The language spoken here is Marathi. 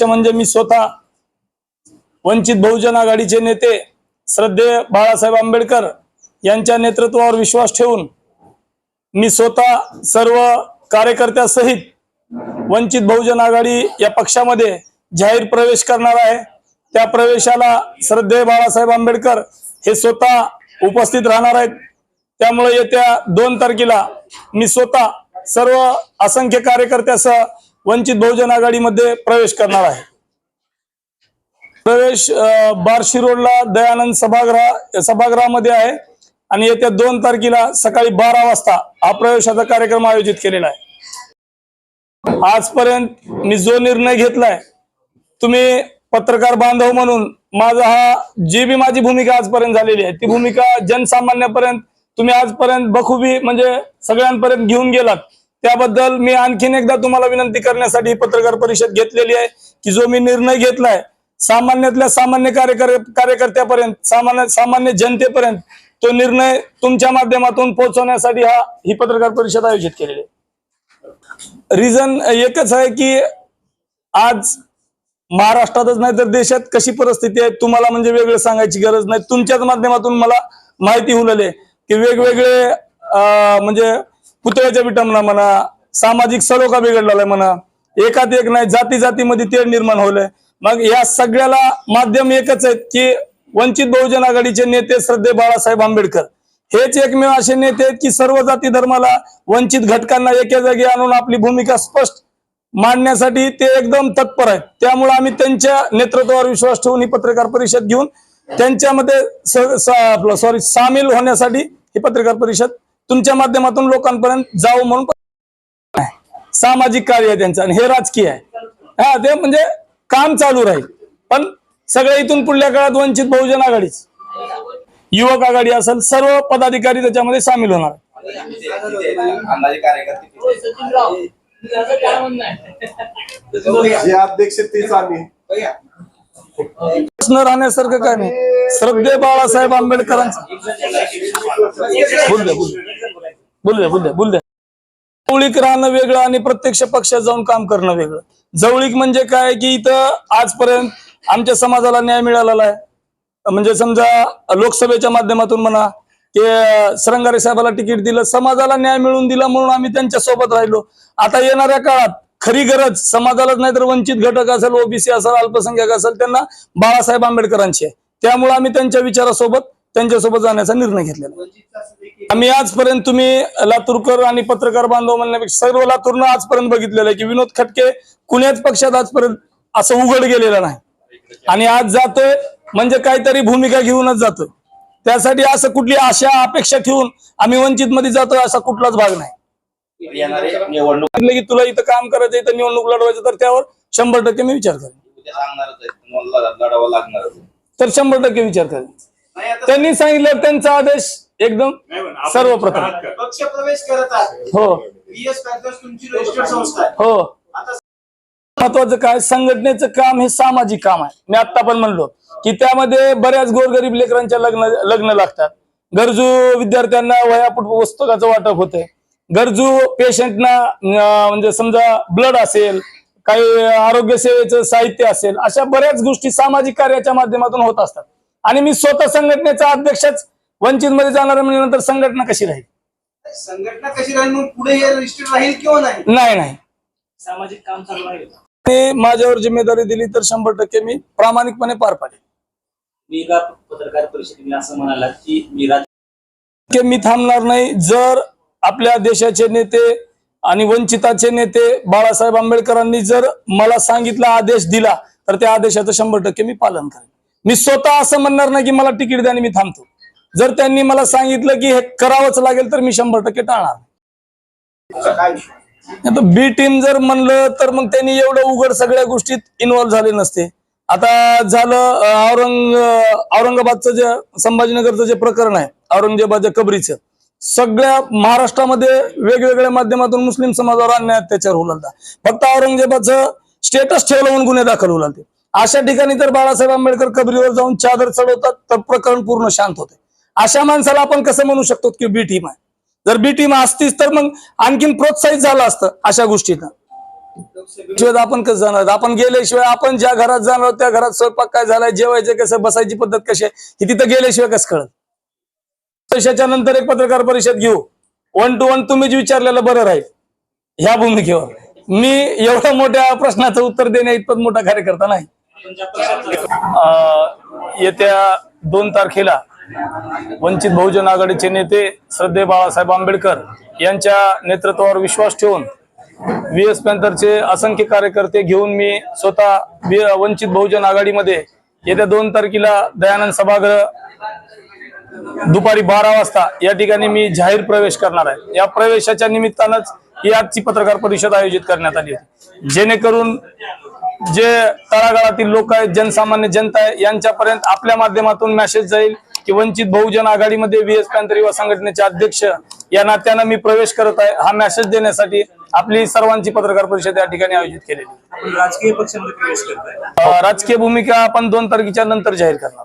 पक्ष म्हणजे मी स्वतः वंचित बहुजन आघाडीचे नेते श्रद्धेय बाळासाहेब आंबेडकर यांच्या नेतृत्वावर विश्वास ठेवून मी स्वतः सर्व कार्यकर्त्यासहित वंचित बहुजन आघाडी या पक्षामध्ये जाहीर प्रवेश करणार आहे. त्या प्रवेशाला श्रद्धेय बाळासाहेब आंबेडकर हे स्वतः उपस्थित राहणार आहेत. त्यामुळे येत्या दोन तारखेला मी स्वतः सर्व असंख्य कार्यकर्त्यासह वंचित बहुजन आघाडीमध्ये प्रवेश करणार आहे. प्रवेश बारशी बार्शी रोडला दयानंद सभागृह सभागृहामध्ये आहे. आणि येत्या दोन तारखेला सकाळी बारा वाजता हा प्रवेशाचा कार्यक्रम आयोजित केलेला आहे. आजपर्यंत मी जो निर्णय घेतलाय तुम्ही पत्रकार बांधव म्हणून माझा हा जी बी माझी भूमिका आजपर्यंत झालेली आहे ती भूमिका जनसामान्यापर्यंत तुम्ही आजपर्यंत बखुबी म्हणजे सगळ्यांपर्यंत घेऊन गेलात. त्याबद्दल मी आणखीन एकदा तुम्हाला विनंती करण्यासाठी पत्रकार परिषद घेतलेली आहे की जो मी निर्णय घेतलाय सामान्यातल्या सामान्य कार्यकर्त्यापर्यंत सामान्य सामान्य जनतेपर्यंत तो निर्णय तुमच्या माध्यमातून पोहोचवण्यासाठी हा ही पत्रकार परिषद आयोजित केलेली आहे. रिझन एकच आहे की आज महाराष्ट्रातच नाही तर देशात कशी परिस्थिती आहे तुम्हाला म्हणजे वेगळं सांगायची गरज नाही. तुमच्याच माध्यमातून मला माहिती होऊन की वेगवेगळे म्हणजे पुतळ्याच्या विटंबना म्हणा सामाजिक सलोखा बिघडलेला म्हणा एकात एक नाही जाती जातीमध्ये तेढ निर्माण होलंय. मग या सगळ्याला माध्यम एकच आहेत की वंचित बहुजन आघाडीचे नेते श्रद्धे बाळासाहेब आंबेडकर. हेच एकमेव असे नेते आहेत की सर्व जाती धर्माला वंचित घटकांना एका जागी आणून आपली भूमिका स्पष्ट मांडण्यासाठी ते एकदम तत्पर आहेत. त्यामुळे आम्ही त्यांच्या नेतृत्वावर विश्वास ठेवून ही पत्रकार परिषद घेऊन त्यांच्यामध्ये सॉरी सामील होण्यासाठी ही पत्रकार परिषद तुमच्या माध्यमातून लोकांपर्यंत जावं म्हणून सामाजिक कार्य आहे त्यांचं आणि हे राजकीय आहे. हा ते म्हणजे काम चालू राहील. पण सगळ्या इथून पुढल्या काळात वंचित बहुजन आघाडीच. युवक आघाडी असेल सर्व पदाधिकारी त्याच्यामध्ये सामील होणार. प्रश्न राहण्यासारखं काय नाही. श्रद्धे बाळासाहेब आंबेडकरांचा. बोल बोल द्या. बोल द्या द्या जवळीक राहणं वेगळं आणि प्रत्यक्ष पक्षात जाऊन काम करणं वेगळं. जवळीक म्हणजे काय की इथं आजपर्यंत आमच्या समाजाला न्याय मिळालेला आहे. म्हणजे समजा लोकसभेच्या माध्यमातून म्हणा ते सरंगारे साहेबाला तिकीट दिलं समाजाला न्याय मिळवून दिला म्हणून आम्ही त्यांच्यासोबत राहिलो. आता येणाऱ्या काळात खरी गरज समाजालाच नाही तर वंचित घटक असेल ओबीसी असेल अल्पसंख्याक असेल त्यांना बाळासाहेब आंबेडकरांची आहे. त्यामुळे आम्ही त्यांच्या विचारासोबत त्यांच्यासोबत जाण्याचा निर्णय घेतलेला. आम्ही आजपर्यंत तुम्ही लातूरकर आणि पत्रकार बांधव म्हणण्यापेक्षा सर्व लातूरनं आजपर्यंत बघितलेलं आहे की विनोद खटके कुण्याच पक्षात आजपर्यंत असं उघड गेलेलं नाही. आणि आज जातोय म्हणजे काहीतरी भूमिका घेऊनच जातोय. त्यासाठी असं कुठली आशा अपेक्षा ठेवून आम्ही वंचित मध्ये जातोय असा कुठलाच भाग नाही. निवडणूक की तुला इथं काम करायचं इथं निवडणूक लढवायचं तर त्यावर शंभर टक्के मी विचार करेन. तर शंभर टक्के विचार करेन. त्यांनी सांगितलं त्यांचा आदेश एकदम सर्वप्रथम. पक्ष प्रवेश करत हो. हो. महत्वाचं काय? संघटनेचं काम हे सामाजिक काम आहे. मी आता पण म्हणलो की त्यामध्ये बऱ्याच गोरगरीब लेकरांच्या लग्न लग्न लागतात. गरजू विद्यार्थ्यांना वह्या पुस्तकाचं वाटप होते गरजू पेशंटना म्हणजे समजा ब्लड असेल काही आरोग्य सेवेचं साहित्य असेल अशा बऱ्याच गोष्टी सामाजिक कार्याच्या माध्यमातून होत असतात. आणि मी स्वतः संघटनेचा अध्यक्षच वंचित मध्ये जाणार म्हणजे नंतर संघटना कशी राहील? संघटना कशी राहील? मग पुढे हे रजिस्टर्ड राहील किंवा नाही? नाही नाही. सामाजिक काम चालू राहील ते माझ्यावर जिम्मेदारी दिली तर शंभर टक्के मी प्रामाणिकपणे पार पाडेल. मी एका पत्रकार परिषदेने असं म्हणाला की मी राज- मी थांबणार नाही. जर आपल्या देशाचे नेते आणि वंचिताचे नेते बाळासाहेब आंबेडकरांनी जर मला सांगितला आदेश दिला तर त्या आदेशाचं शंभर टक्के मी पालन करेन. मी स्वतः असं म्हणणार नाही की मला तिकीट द्या आणि मी थांबतो. जर त्यांनी मला सांगितलं की हे करावंच लागेल तर मी शंभर टक्के टाळणार. आता बी टीम जर म्हणलं तर मग त्यांनी एवढं उघड सगळ्या गोष्टीत इन्व्हॉल्व्ह झाले नसते. आता झालं औरंग औरंगाबादचं जे संभाजीनगरचं जे प्रकरण आहे औरंगजेबाच्या कबरीचं. सगळ्या महाराष्ट्रामध्ये वेगवेगळ्या माध्यमातून मुस्लिम समाजावर अन्याय अत्याचार होऊ लागला. फक्त औरंगजेबाचं स्टेटस ठेवलं म्हणून गुन्हे दाखल होऊ लागले. अशा ठिकाणी तर बाळासाहेब आंबेडकर कबरीवर जाऊन चादर चढवतात तर प्रकरण पूर्ण शांत होते. अशा माणसाला आपण कसं म्हणू शकतो की बी टीम आहे? जर बी टीम असतीच तर मग आणखीन प्रोत्साहित झालं असतं अशा गोष्टीनं. शिवाय आपण कसं जाणार? आपण गेल्याशिवाय आपण ज्या घरात जाणार त्या घरात स्वयंपाक काय झालाय जेवायचं कसं बसायची पद्धत कशी आहे तिथं गेल्याशिवाय कसं कळत पैशाच्या नंतर एक पत्रकार परिषद घेऊ. वन टू वन तुम्हीच विचारलेलं बरं राहील. ह्या भूमिकेवर. मी एवढ्या मोठ्या प्रश्नाचं उत्तर देण्या इतपत मोठा कार्यकर्ता नाही. अं, येत्या दोन तारखेला वंचित बहुजन आघाडीचे नेते श्रद्धे बाळासाहेब आंबेडकर यांच्या नेतृत्वावर विश्वास ठेवून व्ही एस पॅन्थरचे असंख्य कार्यकर्ते घेऊन मी स्वतः वंचित बहुजन आघाडीमध्ये येत्या दोन तारखेला दयानंद सभागृह दुपारी बारा वाजता या ठिकाणी मी जाहीर प्रवेश करणार आहे. या प्रवेशाच्या निमित्तानंच ही आजची पत्रकार परिषद आयोजित करण्यात आली होती. जेणेकरून जे तळागाळातील लोक आहेत जनसामान्य जनता आहे यांच्यापर्यंत आपल्या माध्यमातून मेसेज जाईल की वंचित बहुजन आघाडीमध्ये व्ही एस पॅन्थर युवा संघटनेचे अध्यक्ष या नात्यानं मी प्रवेश करत आहे. हा मेसेज देण्यासाठी आपली सर्वांची पत्रकार परिषद या ठिकाणी आयोजित केलेली राजकीय पक्षामध्ये प्रवेश करताय. अं, राजकीय भूमिका आपण दोन तारखेच्या नंतर जाहीर करणार.